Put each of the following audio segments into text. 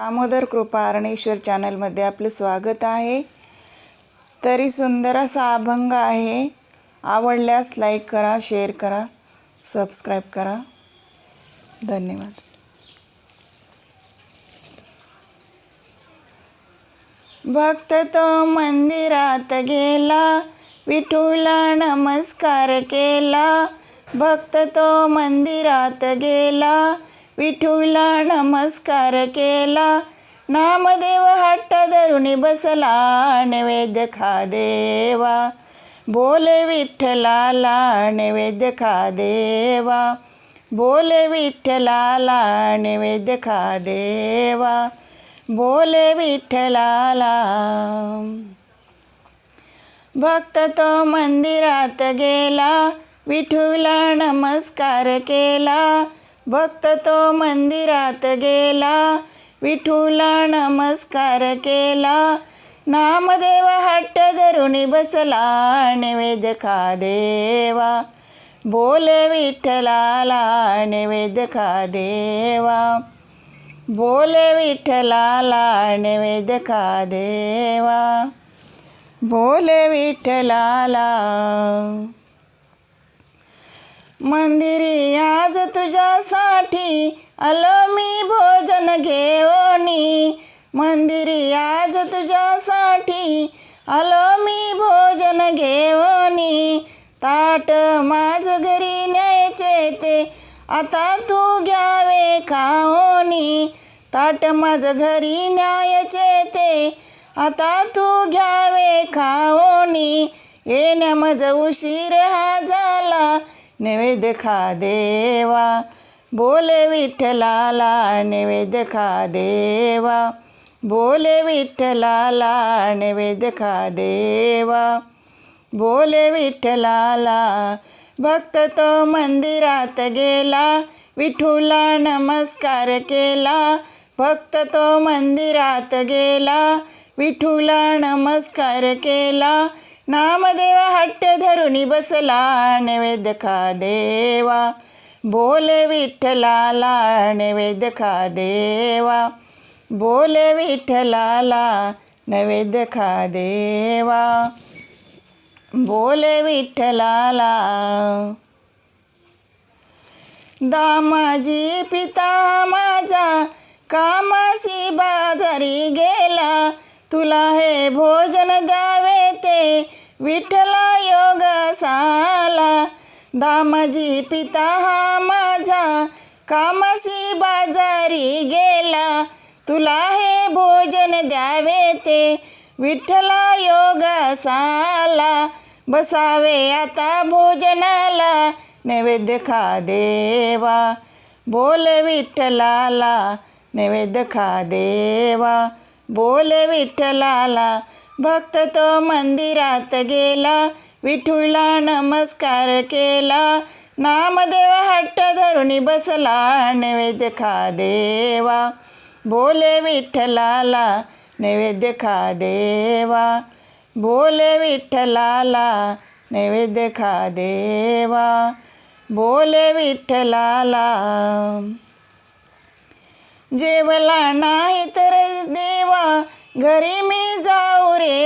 दामोदर कृपा अरणेश्वर चॅनलमध्ये आपलं स्वागत आहे. तरी सुंदर असा अभंग आहे. आवडल्यास लाईक करा शेअर करा सबस्क्राईब करा. धन्यवाद. भक्त तो मंदिरात गेला विठूला नमस्कार केला. भक्त तो मंदिरात गेला विठूला नमस्कार केला. नामदेव हट्ट धरुणी बसला नैवेद्य खा देवा. बोले विठ्ठलाला नैवेद्य खा देवा. बोले विठ्ठलाला नैवेद्य खा देवा. बोले विठ्ठलाला. भक्त तो मंदिरात गेला विठूला नमस्कार केला. भक्त तो मंदिरात गेला विठूला नमस्कार केला. नामदेव हट्ट धरुणी बसला नैवेद्य खा देवा. बोले विठ्ठलाला नैवेद्य खा देवा. बोले विठ्ठलाला नैवेद्य खा देवा. बोले विठ्ठलाला. मंदिरी आज तुझ्यासाठी आलो मी भोजन घेऊनी मंदिरी आज तुझ्यासाठी आलो मी भोजन घेऊनी ताट माझ घरी न्यायचे ते आता तू घ्यावे खाओनी ताट माझ घरी न्यायचे ते आता तू घ्यावे खाओनी येण्या माझ उशीर हा झाला नैवेद्य खा देवा. बोले विठ्ठलाला नैवेद्य खा देवा. बोले विठ्ठलाला नैवेद्य खा देवा. बोले विठ्ठलाला भक्त तो मंदिरात गेला. विठूला नमस्कार केला. भक्त तो मंदिरात गेला. विठूला नमस्कार केला. नामदेव हट्ट धरुणी बसला नैवेद्य खा देवा. बोले विठ्ठलाला नैवेद्य खा देवा. बोले विठ्ठलाला नैवेद्य खा देवा. बोले विठ्ठलाला दामाजी पिता माझा कामाशी बाजारी गेला. तुला हे भोजन द्यावे ते विठला योग साला दामाजी पिता हा माझा. कामाशी बाजारी गेला तुला हे भोजन द्यावे ते. विठ्ठला योग साला बसावे आता भोजनाला. नैवेद्य खा देवा बोल विठ्ठलाला. नैवेद्य खा देवा बोल विठ्ठलाला. भक्त तो मंदिरात गेला विठूला नमस्कार केला. नामदेव हट्ट धरुणी बसला नैवेद्य खा देवा. बोले विठ्ठलाला नैवेद्य खा देवा. बोले विठ्ठलाला नैवेद्य खा देवा. बोले विठ्ठलाला जेवला नाही तर देवा. घरी मी जाऊ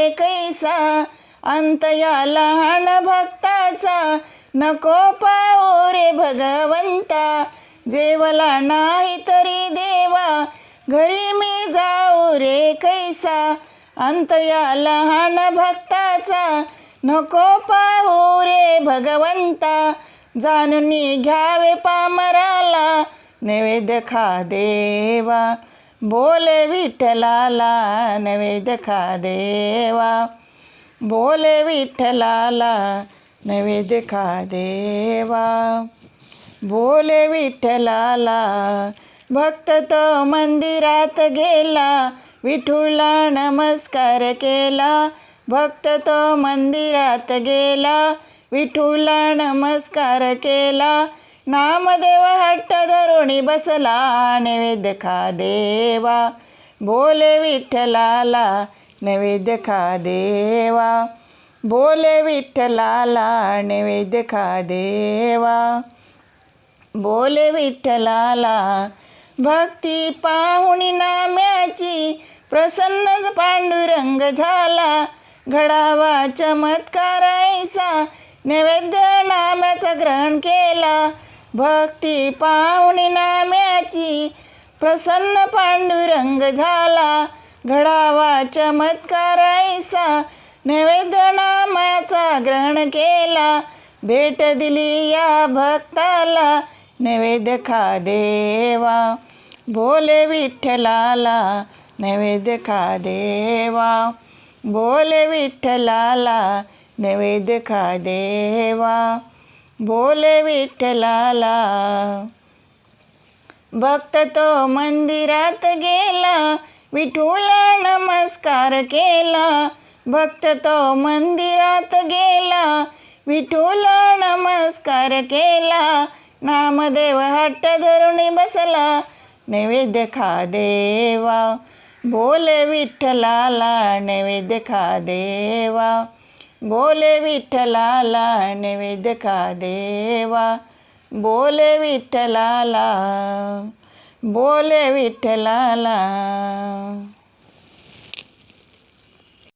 कैसा? अंत या लहान भक्ताचा नको पाहू रे भगवंता. जेवला नाही तरी देवा घरी मी जाऊ रे कैसा? अंत या लहान भक्ताचा नको पाहू रे भगवंता. जाणून घ्यावे पामराला नैवेद्य खा देवा. बोले विठ्ठलाला नैवेद्य खा देवा. बोले विठ्ठलाला नैवेद्य खा देवा. बोले विठ्ठलाला भक्त तो मंदिरात गेला. विठूला नमस्कार केला. भक्त तो मंदिरात गेला. विठूला नमस्कार केला. नामदेव हट्ट धरुणी बसला नैवेद्य खा देवा. बोले विठ्ठलाला नैवेद्य खा देवा. बोले विठ्ठलाला नैवेद्य खा देवा. बोले विठ्ठलाला भक्ती पाहुणी नाम्याची प्रसन्न पांडुरंग झाला. घडावा चमत्कार ऐसा नैवेद्य नाम्याचा ग्रहण केला. भक्ती पाहुणी नाम्याची प्रसन्न पांडुरंग झाला. घडावा चमत्कार ऐसा नैवेद्य नामाचा ग्रहण केला. भेट दिली या भक्ताला नैवेद्य खा देवा. बोले विठ्ठलाला नैवेद्य खा देवा. बोले विठ्ठलाला नैवेद्य खा देवा. भोले विठ्ठलाला. भक्त तो मंदिरात गेला विठूला नमस्कार केला. भक्त तो मंदिरात गेला विठूला नमस्कार केला. नामदेव हट्ट धरून बसला नैवेद्य खा देवा. भोले विठ्ठलाला नैवेद्य खा देवा. बोले विठ्ठलाला नैवेद्य खा देवा? बोले विठ्ठलाला बोले विठ्ठलाला.